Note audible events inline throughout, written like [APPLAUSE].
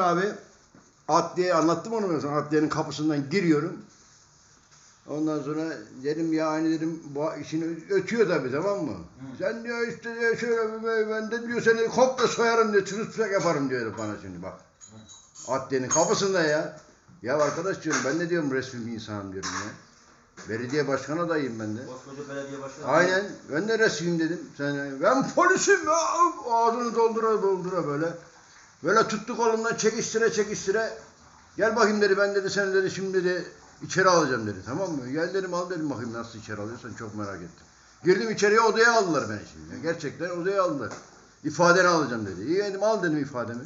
abi adliye anlattım onu mesela adliyenin kapısından giriyorum. Ondan sonra dedim ya hani dedim bu işini ötüyor tabii tamam mı? Sen diyor işte diyor şöyle ben de diyor seni komple soyarım diyor çırılçıplak yaparım diyor bana şimdi bak. Adliyenin kapısında ya. Ya arkadaş diyorum ben de diyorum resmi bir insanım diyorum ya. Belediye başkan adayım ben de. Koskoca belediye başkanı. Aynen. Ben de resmiyim dedim. Sen, ben polisim ya. Ağzını doldura doldura böyle. Böyle tuttu kolumdan çekiştire çekiştire. Gel bakayım dedi ben dedi seni dedi şimdi dedi içeri alacağım dedi tamam mı? Gel dedim al dedim bakayım nasıl içeri alıyorsan çok merak ettim. Girdim içeriye odaya aldılar beni şimdi. Ya. Gerçekten odaya aldılar. İfadeni alacağım dedi. İyi dedim al dedim ifademi.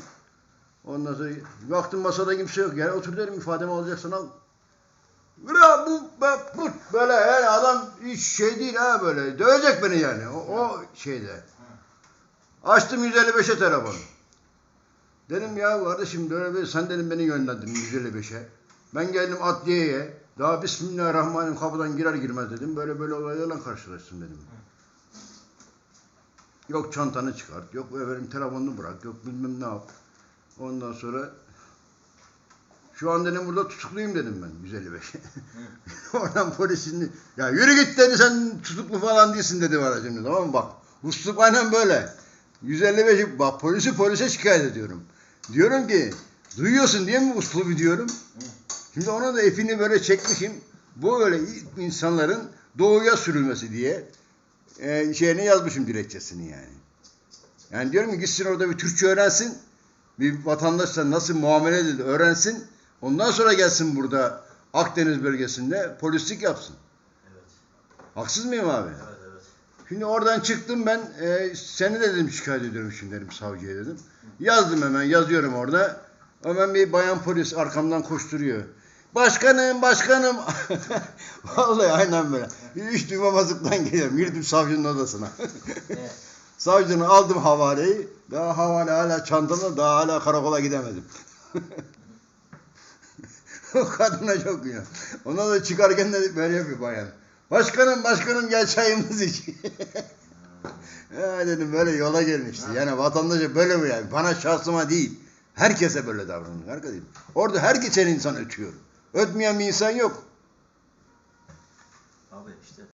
Ondan sonra baktım masada kimse yok. Gel otur dedim ifademi alacaksan al. Bu, bu, bu böyle yani adam hiç şey değil ha böyle. Dövecek beni yani o, o şeyde. Açtım 155'e telefonu. Dedim ya kardeşim böyle sen dedim beni yönlendirin 155'e. Ben geldim adliyeye. Daha Bismillahirrahmanirrahim kapıdan girer girmez dedim. Böyle böyle olaylarla karşılaştım dedim. Yok çantanı çıkart, yok efendim telefonunu bırak, yok bilmem ne yap. Ondan sonra şu an dedim burada tutukluyum dedim ben 155'e. [LAUGHS] Oradan polisin ya yürü git dedi sen tutuklu falan değilsin dedi bana şimdi tamam mı bak. Usluk aynen böyle. 155 bak polisi polise şikayet ediyorum. Diyorum ki duyuyorsun diye mi uslubu diyorum. Şimdi ona da epini böyle çekmişim. Bu öyle insanların doğuya sürülmesi diye e, şeyine yazmışım dilekçesini yani. Yani diyorum ki gitsin orada bir Türkçe öğrensin. Bir vatandaşla nasıl muamele edilir öğrensin. Ondan sonra gelsin burada Akdeniz bölgesinde polislik yapsın. Evet. Haksız mıyım abi? Evet. Şimdi oradan çıktım ben e, seni de dedim şikayet ediyorum şimdi dedim savcıya dedim. Yazdım hemen yazıyorum orada. Hemen bir bayan polis arkamdan koşturuyor. Başkanım başkanım. [LAUGHS] Vallahi aynen böyle. Hiç duymamazlıktan geliyorum. Girdim savcının odasına. Evet. [LAUGHS] Savcının aldım havaleyi. Daha havale hala çantamda daha hala karakola gidemedim. [LAUGHS] o kadına çok güzel. Ondan da çıkarken de böyle yapıyor bayan. Başkanım başkanım gel çayımızı iç. [LAUGHS] ya dedim böyle yola gelmişti. Yani vatandaşa böyle mi yani? Bana şahsıma değil. Herkese böyle davranın arkadaşım. Orada her geçen insan ötüyor. Ötmeyen bir insan yok. Abi işte